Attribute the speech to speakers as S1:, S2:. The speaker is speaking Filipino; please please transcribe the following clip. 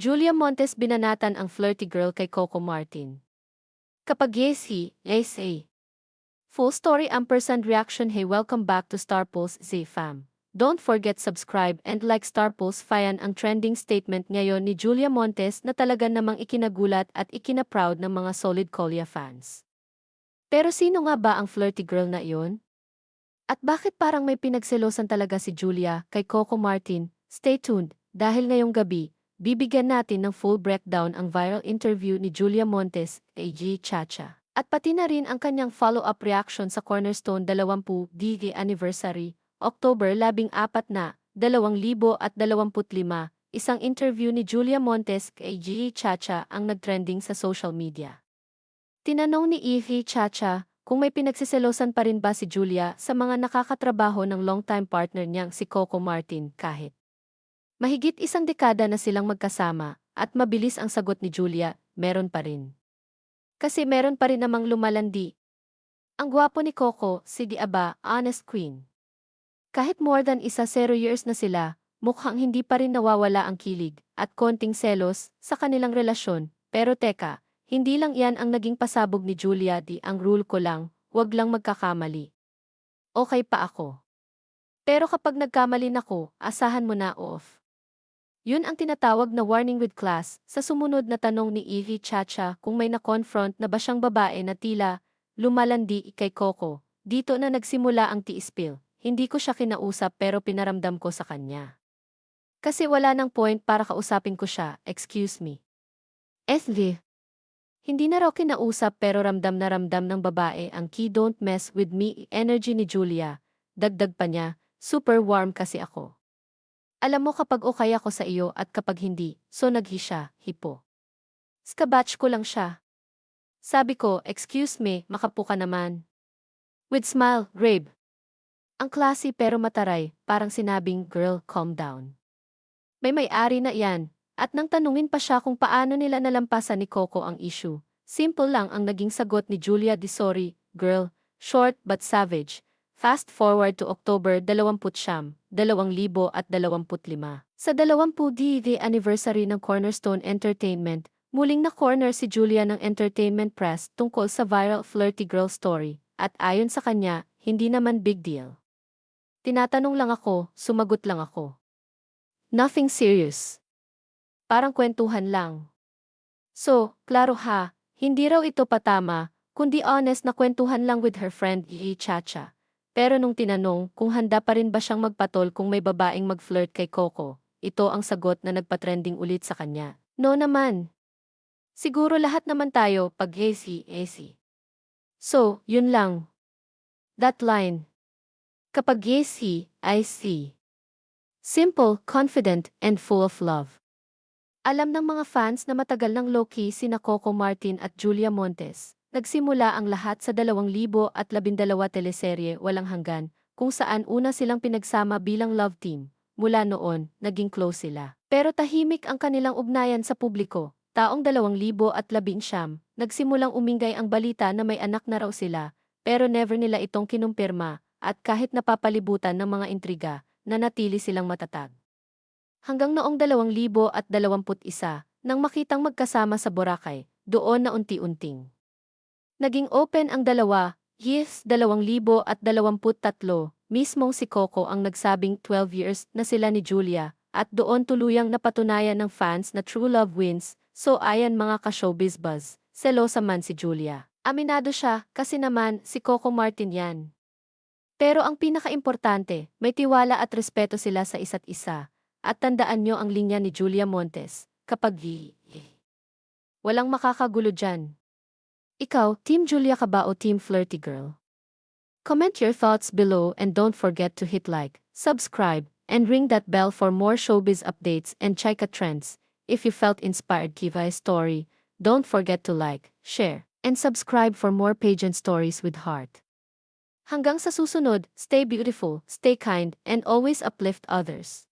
S1: Julia Montes binanatan ang flirty girl kay Coco Martin. Kapag yes he, yes a. Full story ampersand reaction hey welcome back to Star Pulse Z fam. Don't forget subscribe and like Star Pulse Fayan ang trending statement ngayon ni Julia Montes na talaga namang ikinagulat at ikinaproud ng mga solid Kolya fans. Pero sino nga ba ang flirty girl na iyon? At bakit parang may pinagselosan talaga si Julia kay Coco Martin? Stay tuned, dahil ngayong gabi, bibigyan natin ng full breakdown ang viral interview ni Julia Montes kay G. Chacha. At pati na rin ang kanyang follow-up reaction sa Cornerstone 20 DG anniversary, October 14 na, 2025, isang interview ni Julia Montes kay G. Chacha ang nagtrending sa social media. Tinanong ni Evie Chacha kung may pinagsiselosan pa rin ba si Julia sa mga nakakatrabaho ng longtime partner niyang si Coco Martin kahit mahigit isang dekada na silang magkasama at mabilis ang sagot ni Julia, meron pa rin. Kasi meron pa rin namang lumalandi. Ang gwapo ni Coco, si Diaba, honest queen. Kahit more than isa zero years na sila, mukhang hindi pa rin nawawala ang kilig at konting selos sa kanilang relasyon. Pero teka, hindi lang yan ang naging pasabog ni Julia di ang rule ko lang, wag lang magkakamali. Okay pa ako. Pero kapag nagkamali nako, asahan mo na off. Yun ang tinatawag na warning with class sa sumunod na tanong ni Evie Chacha kung may na-confront na ba siyang babae na tila lumalandi kay Coco. Dito na nagsimula ang tiispil. Hindi ko siya kinausap pero pinaramdam ko sa kanya. Kasi wala nang point para kausapin ko siya, excuse me. SV. Hindi na raw kinausap pero ramdam na ramdam ng babae ang key don't mess with me energy ni Julia. Dagdag pa niya, super warm kasi ako. Alam mo kapag okay ako sa iyo at kapag hindi, so naghi siya, hipo. Skabatch ko lang siya. Sabi ko, excuse me, makapo ka naman. With smile, Rabe. Ang classy pero mataray, parang sinabing, girl, calm down. May may-ari na iyan, at nang tanungin pa siya kung paano nila nalampasan ni Coco ang issue, simple lang ang naging sagot ni Julia Di Sorry, girl, short but savage. Fast forward to October 20 2025. Sa 20th anniversary ng Cornerstone Entertainment, muling na corner si Julia ng entertainment press tungkol sa viral flirty girl story, at ayon sa kanya, hindi naman big deal. Tinatanong lang ako, sumagot lang ako. Nothing serious. Parang kwentuhan lang. So, klaro ha, hindi raw ito patama, kundi honest na kwentuhan lang with her friend Yi Chacha. Pero nung tinanong kung handa pa rin ba siyang magpatol kung may babaeng mag-flirt kay Coco, ito ang sagot na nagpatrending ulit sa kanya. No naman. Siguro lahat naman tayo pag AC. So, yun lang. That line. Kapag AC, I see. Simple, confident, and full of love. Alam ng mga fans na matagal ng low-key sina Coco Martin at Julia Montes. Nagsimula ang lahat sa 2012 teleserye Walang Hanggan, kung saan una silang pinagsama bilang love team. Mula noon, naging close sila. Pero tahimik ang kanilang ugnayan sa publiko. Taong 2019, nagsimulang umingay ang balita na may anak na raw sila, pero never nila itong kinumpirma, at kahit napapalibutan ng mga intriga, nanatili silang matatag. Hanggang noong 2021, nang makitang magkasama sa Boracay, doon na unti-unting. Naging open ang dalawa, yes, 2023, mismong si Coco ang nagsabing 12 years na sila ni Julia, at doon tuluyang napatunayan ng fans na true love wins, so ayan mga ka-showbiz buzz, selosa man si Julia. Aminado siya, kasi naman, si Coco Martin yan. Pero ang pinaka-importante, may tiwala at respeto sila sa isa't isa, at tandaan nyo ang linya ni Julia Montes, kapag Walang makakagulo dyan. Ikaw, Team Julia ka ba o Team Flirty Girl? Comment your thoughts below and don't forget to hit like, subscribe, and ring that bell for more showbiz updates and Chika trends. If you felt inspired Kiva story, don't forget to like, share, and subscribe for more pageant stories with heart. Hanggang sa susunod, stay beautiful, stay kind, and always uplift others.